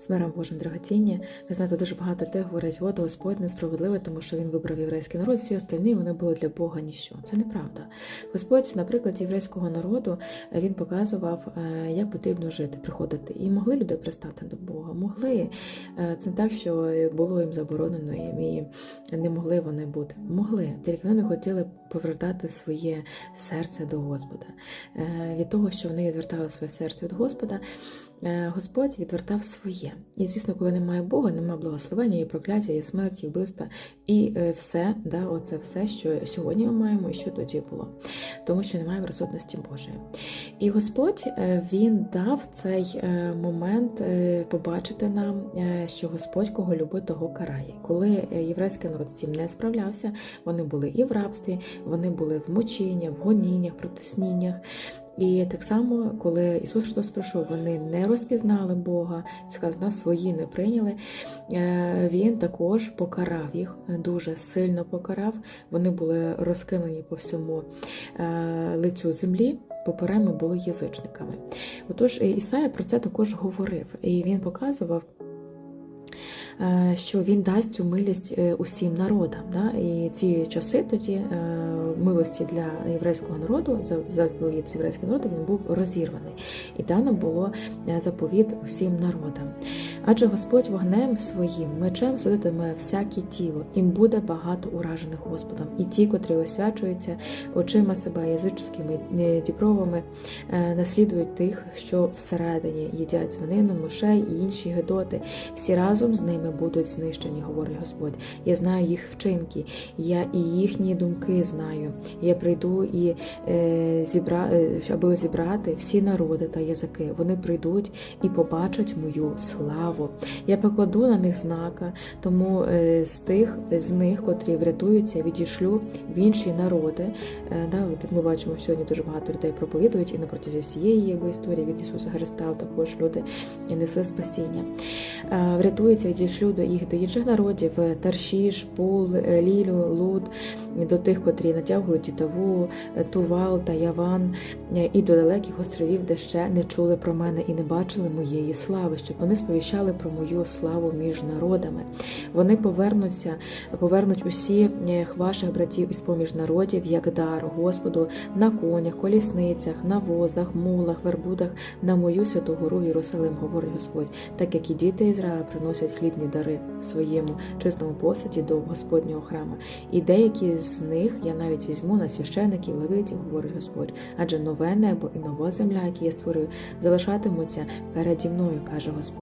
З миром Божим дорогоцінні. Ви знаєте, дуже багато людей говорять, от Господь несправедливий, тому що він вибрав єврейський народ, всі остальні вони були для Бога ніщо. Це неправда. Господь, на прикладі єврейського народу, він показував, е, як потрібно жити, приходити. І могли люди пристати до Бога. Могли. Е, Це не так, що було їм заборонено, і не могли вони бути. Могли, тільки вони не хотіли повертати своє серце до Господа. Е, Від того, що вони відвертали своє серце від Господа, Господь відвертав своє. І, звісно, коли немає Бога, немає благословення, і прокляття, і смерті, і вбивства, і е, все, да, оце все, що сьогодні ми маємо, і що тоді було, тому що немає присутності Божої. І Господь е, Він дав цей е, момент побачити нам, що Господь кого любить, того карає. Коли єврейський народ з цим не справлявся, вони були і в рабстві, вони були в мученнях, в гоніннях, притисніннях. І так само, коли Ісус Христос прийшов, вони не розпізнали Бога, сказано, свої не прийняли. е, Він також покарав їх, дуже сильно покарав. Вони були розкинені по всьому е, лицю землі. Попереми були язичниками. Отож, Ісая про це також говорив, і він показував. е, Що він дасть цю милість усім народам, да? і ці часи тоді милості для єврейського народу, за- заповіт з єврейського народу, він був розірваний, і дано було е, заповіт всім народам. Адже Господь вогнем своїм мечем судитиме всяке тіло, і буде багато уражених Господом, і ті, котрі освячуються очима себе язичськими е, дібровами, е, наслідують тих, що всередині їдять свинину, мишей і інші гидоти. Всі разом з ними будуть знищені, говорить Господь. Я знаю їх вчинки, я і їхні думки знаю. Я прийду і е, зібра, е, аби зібрати всі народи та язики. Вони прийдуть і побачать мою славу. Я покладу на них знака, тому е, з тих з них, котрі врятуються, відійшлю в інші народи. Е, Да, от ми бачимо, сьогодні дуже багато людей проповідують і на протязі всієї якби, історії від Ісуса Христа також люди несли спасіння. Врятуються, відійшлю до їх до інших народів: Таршіш, Пул, Лілю, Луд, до тих, котрі натягують Тітаву, е, Тувал та Яван, е, і до далеких островів, де ще не чули про мене і не бачили моєї слави, щоб вони сповіщали про мою славу між народами. Вони повернуться, повернуть усі е, ваших братів із поміж народів, як дар Господу на конях, колісницях, на возах, мулах, вербудах, на мою святу гору Єрусалим, говорить Господь, так як і діти Ізраїля приносять хлібні дари своєму чистому посаді до Господнього храму. І деякі з них я навіть візьму на священиків, левитів, говорить Господь, адже нове небо і нова земля, які я створюю, залишатимуться переді мною, каже Господь.